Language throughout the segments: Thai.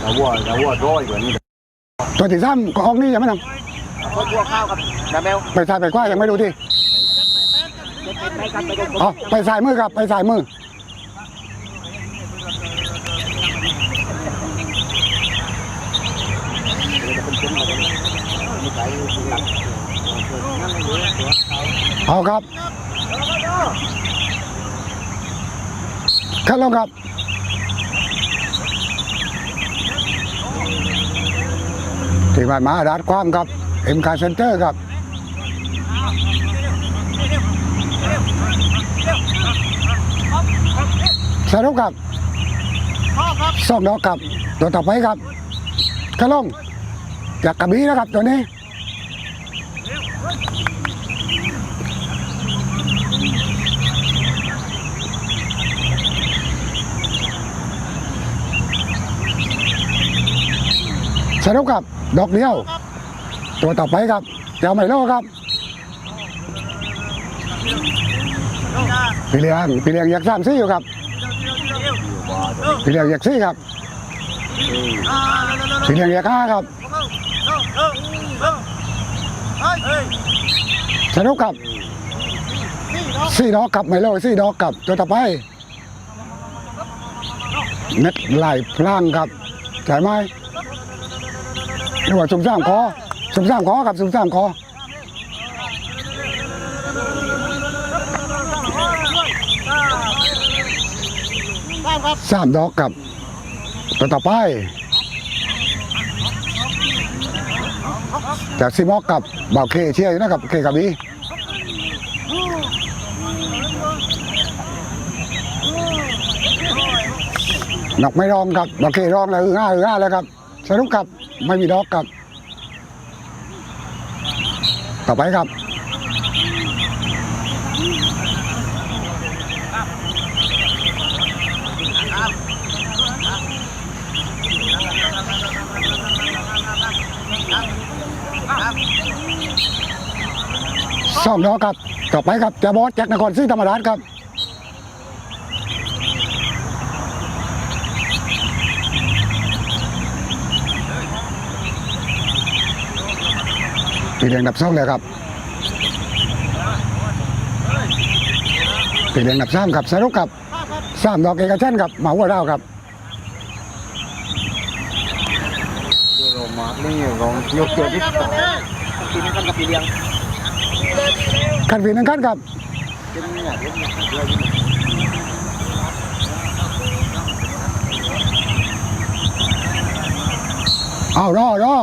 แต่วัวแต่วัวร้อยกว่านี้ตัวที่สามก็ออกนี่ยังไม่ทคนวัวข้าวกับนาแมวำไปซ้ายไปขวายังไม่ดูที่ไปกันไปกันอ๋อไปซ้ายมือครับไปซ้ายมือเอาครับขึ้นลงครับ ที่บ้านมหาราชความครับเอ็มคาเซ็นเตอร์ครับสรุปครับสองดอกครับตัวต่อไปครับขึ้นลงจากกระบี่นะครับตัวนี้ สรุปครับ ดอกเดียว ตัวต่อไปครับเจ้าไมโลครับพี่เลี้ยงพี่เลี้ยงอยากสามซี่อยู่ครับพี่เลี้ยงอยากซี่ครับพี่เลี้ยงอยากห้าครับสรุปครับสี่ดอกกับไมโลสี่ดอกกับตัวต่อไปเม็ดไหลพลางครับใช่ไหม นี่ว่าสุ่มสามคอสุ่มสามคอครับสุ่มสามคอสามดอกกับตัวต่อไปจากซีมอกกับบ่าวเคเชียร์อยู่นะครับเคกับบีนอกไม่รองครับบ่าวเครองแล้วอือห้าอือห้าแล้วครับ สรุปครับ ไม่มีดอกครับ ต่อไปครับ สองดอกครับ ต่อไปครับจะบอสจากนครศรีธรรมราชครับ ปีเลียงดับสองเลยครับปีเลียงดับสามครับสรุปครับสามดอกเอกชันครับเหมาหัวเราครับลมานี่ลองยกเกิดที่ต่อปีนี้กันกับปีเลี้ยงขันฝีหนึ่งขันครับเป็นเนี่ยเป็นเนี่ยเอารอรอ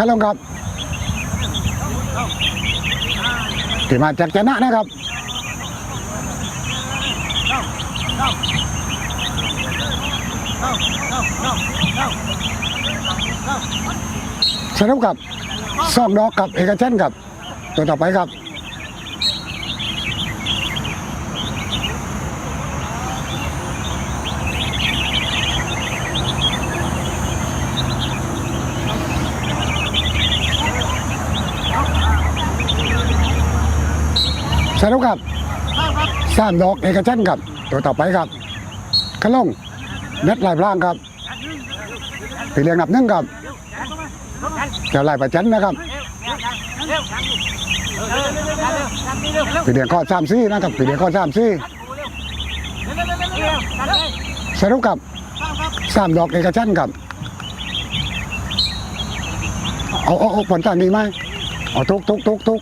ขับลงครับที่มาจากชนะนะครับสรุปกับสองดอกกับเอกชันกับตัวต่อไปครับ สรุปกับสามดอกเอกชันกับ ตัวต่อไปครับขลงเน็ตลายพลางครับปีเรียงหนับหนึ่งครับเจ้าลายประจันนะครับปีเรียงข้อสามซี่นะครับปีเรียงข้อสามซี่สรุปกับสามดอกเอกชันครับเอาเอาเอาผลต่างดีไหมเอาทุกทุกทุกทุก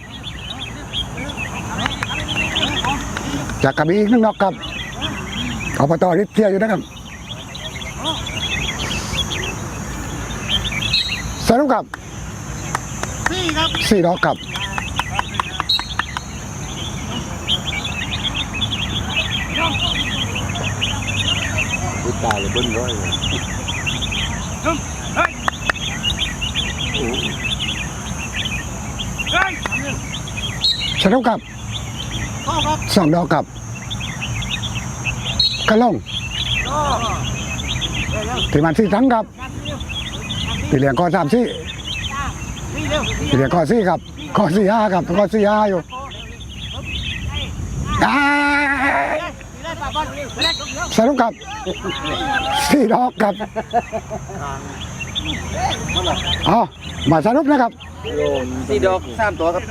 จากกระบี่อีกหนึงดอกครับเอาไปต่อริเทียอยู่นะครับสรุปครับสี่ดอกครับพูดตายเลยเบิ้ลร้อยเลยสรุปครับ สองดอกครับกระลงที่มันสี่ทั้งครับปีเหลียงข้อสามสี่ปีเหลียงข้อสี่ครับข้อสี่ห้าครับข้อสี่ห้าอยู่อ้าสรุปครับสี่ดอกครับเอามาสรุปนะครับสี่ดอกสามตัวครับ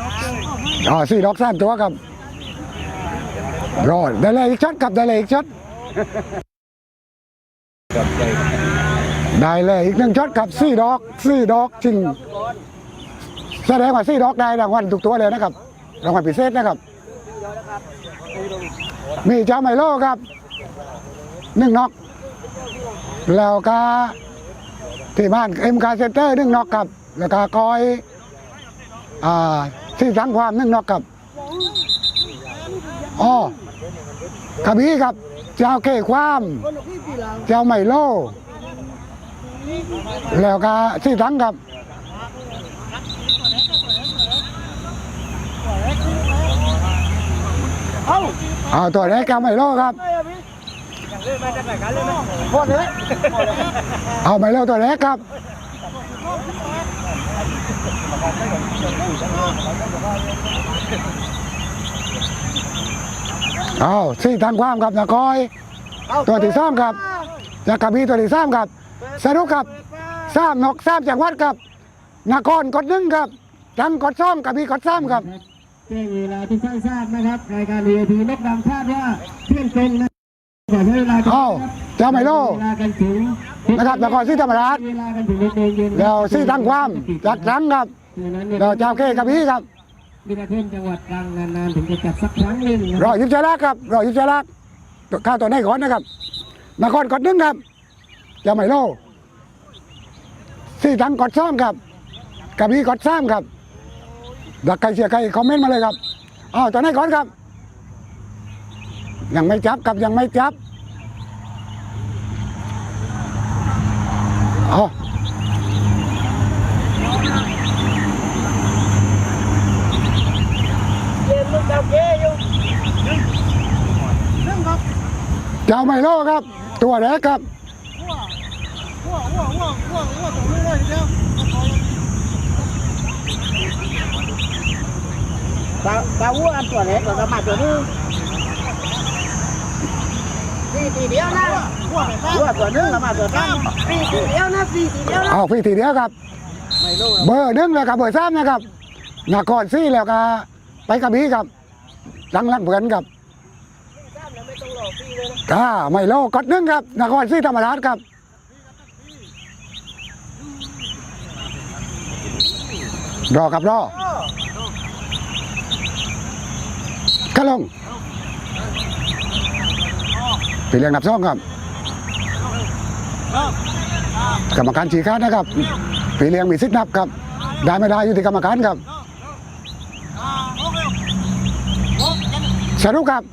อ๋อสี่ดอกสามตัวครับ รอดได้เลยอีกช็อตครับได้เลยอีกช็อตได้เลยอีกหนึ่งช็อตครับสี่ดอกสี่ดอกจริงแสดงว่าสี่ดอกได้รางวัลทุกตัวเลยนะครับรางวัลพิเศษนะครับมีเจ้าไมโลครับหนึ่งน็อก แล้วก็ที่บ้านเอ็มคาเซนเตอร์หนึ่งน็อกครับ แล้วก็คอยอ่าที่สังความหนึ่งน็อกครับอ๋อ กระบี่ครับ เจ้าเคความเจ้าไม่โล แล้วก็ที่สังครับเอาเอาตัวแรกเจ้าไม่โลครับเอาไม่โลตัวแรกครับเอาสี่ทางความครับนะคอย ตัวที่สองครับจากกระบี่ตัวที่สามครับ สรุปครับสามนกสามจังหวัดครับนครกดหนึ่งครับจังกดสองกระบี่กดสามครับแจ้งเวลาที่ท่านทราบนะครับรายการเรือทีนกดำคาดว่าเที่ยงตรงนะขอใช้เวลาเอ้าเจ้าไมโลเวลากันถึงนะครับนครศรีธรรมราชเวลากันถึงหกโมงเย็นแล้วสี่ทางความจากตรังครับดังนั้นเนี่ยแล้วเจ้าเคกระบี่ครับ วินาทีจังหวัดตรังนานๆถึงจะจัดสักครั้งหนึ่งนะรอยิบชลักครับรอยิบชลักข้าวตัวไหนก่อนนะครับนครกอดหนึ่งครับจ้าไม่โลสี่ทางกอดสองครับกระบี่กอดสามครับดักใครเชียใครคอมเมนต์มาเลยครับอ้าวตัวไหนก่อนครับ ยังไม่จับครับยังไม่จับเอา เจ้าไม โลครับ ตัวแรกครับปลาปลาวัวอันตัวเล็กเรามาตัวนึงสี่ตีเดียวนะวัวตัวนึงเรามาตัวตั้งสี่ตีเดียวนะสี่ตีเดียวนะเอาพี่ทีเดียวครับไม่รู้เบอร์หนึ่งแล้วครับเบอร์สามนะครับนครซี่แล้วก็ไปกระบี่ครับลังลังเหมือนกับ ก้าไมโลกดหนึ่งครับนครซี่ธรรมราชครับรอครับรอกระลงพี่เลี้ยงนับซ่องครับกรรมการชี้ขาดนะครับพี่เลี้ยงมีสิทธิ์นับครับ ได้ไม่ได้อยู่ที่กรรมการครับสรุปครับ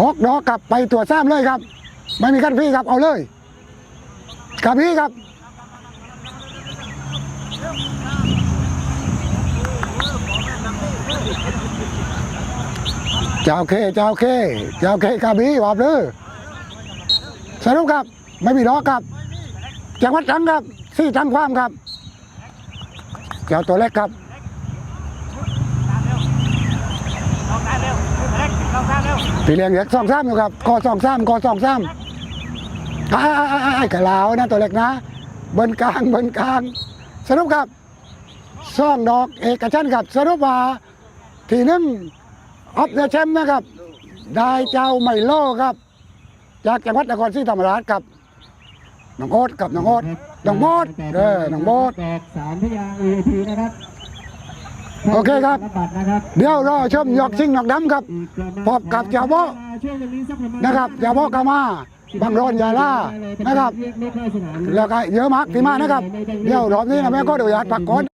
หกดอกกลับไปตรวจซ้ำเลยครับ ไม่มีขั้นพี่ครับเอาเลยกับพี่ครับเจ้าเคเจ้าเคเจ้าเคกับพี่วาบเลยสรุปครับ ไม่มีดอกครับจังหวัดตังครับสี่ตังความครับ เจ้าตัวเล็กครับ พี่เลี้ยงเด็กสองสามอยู่ครับกอสองสามกอสองสามไอ้ไอ้ไอ้ไอ้กะลาวนะตัวเล็กนะ เบิ้นกลางเบิ้นกลาง สรุปครับซ่องดอกเอกชันครับ สรุปว่าทีหนึงออฟเดอะแชมป์นะครับ ได้เจ้าไมโลครับ จากจังหวัดนครศรีธรรมราชครับน้องโอ๊ตกับน้องโอ๊ตน้องโบ๊ทเออน้องโบ๊ทแตกสามพยางเอทีนะครับ โอเคครับบัตรนะครับ เดี๋ยวรอชมยกซิ่งนอกดำครับอีกประมาณพบกับเจ้าโบ๊ะช่วงนี้สักประมาณนะครับอย่าบอกกามาบางรอนยาล่านะครับเรียกไม่เข้าสนามแล้วก็เยอะมากที่มานะครับ เดี๋ยวรอบนี้นะแม่ก็เดี๋ยวอยากปักก่อน